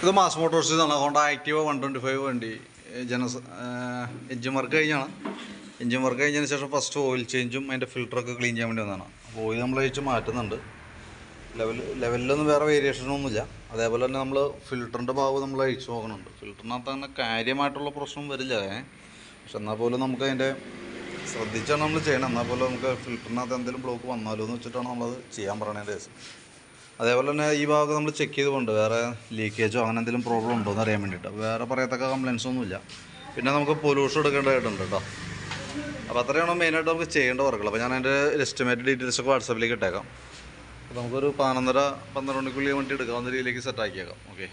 ഇത് mass Motors ആണ് Honda Activa one twenty five വണ്ടി ജനസ എഞ്ചിൻ വർക്ക് കഴിഞ്ഞാണ്. എഞ്ചിൻ വർക്ക് കഴിഞ്ഞതിന് ശേഷം ഫസ്റ്റ് ഓയിൽ ചേഞ്ചും അതിന്റെ ഫിൽറ്ററൊക്കെ ക്ലീൻ ചെയ്യാൻ വേണ്ടി വന്നതാണ്. അപ്പോൾ ഓയിൽ നമ്മൾ അഴിച്ച് മാറ്റുന്നുണ്ട്. ലെവൽ ലെവലിലൊന്നും വേറെ വേരിയേഷനൊന്നുമില്ല. അതേപോലെ തന്നെ നമ്മൾ ഫിൽറ്ററിന്റെ ഭാഗം നമ്മൾ അഴിച്ചു നോക്കുന്നുണ്ട്. ഫിൽറ്ററിനകത്ത് അങ്ങനെ കാര്യമായിട്ടുള്ള പ്രശ്നം വരില്ല. പക്ഷെ എന്നാൽ പോലും നമുക്ക് അതിന്റെ ശ്രദ്ധിച്ചാണ് നമ്മൾ ചെയ്യണം എന്നാൽ പോലും നമുക്ക് ഫിൽറ്ററിനകത്ത് എന്തെങ്കിലും ബ്ലോക്ക് വന്നാലോ എന്ന് വെച്ചിട്ടാണ് നമ്മളത് ചെയ്യാൻ പറയണതിന്റെ കേസ് അതേപോലെ തന്നെ ഈ ഭാഗം നമ്മൾ ചെക്ക് ചെയ്തുകൊണ്ട് വേറെ ലീക്കേജോ അങ്ങനെ എന്തെങ്കിലും പ്രോബ്ലം ഉണ്ടോ എന്ന് അറിയാൻ വേണ്ടിയിട്ട്. വേറെ പറയത്തക്ക കംപ്ലയിൻസ് ഒന്നുമില്ല പിന്നെ നമുക്ക് പൊല്യൂഷൻ എടുക്കേണ്ടതായിട്ടുണ്ട് കേട്ടോ. അപ്പോൾ അത്രയാണ് മെയിനായിട്ട് നമുക്ക് ചെയ്യേണ്ട വർക്കുകൾ അപ്പോൾ ഞാൻ അതിന്റെ എസ്റ്റിമേറ്റ് ഡീറ്റെയിൽസ് ഒക്കെ വാട്സാപ്പിലേക്ക് ഇട്ടേക്കാം. അപ്പോൾ നമുക്കൊരു പതിനൊന്നര പന്ത്രണ്ട് മണിക്കുള്ളിൽ വണ്ടി എടുക്കാവുന്ന രീതിയിലേക്ക് സെറ്റാക്കിയേക്കാം ഓക്കെ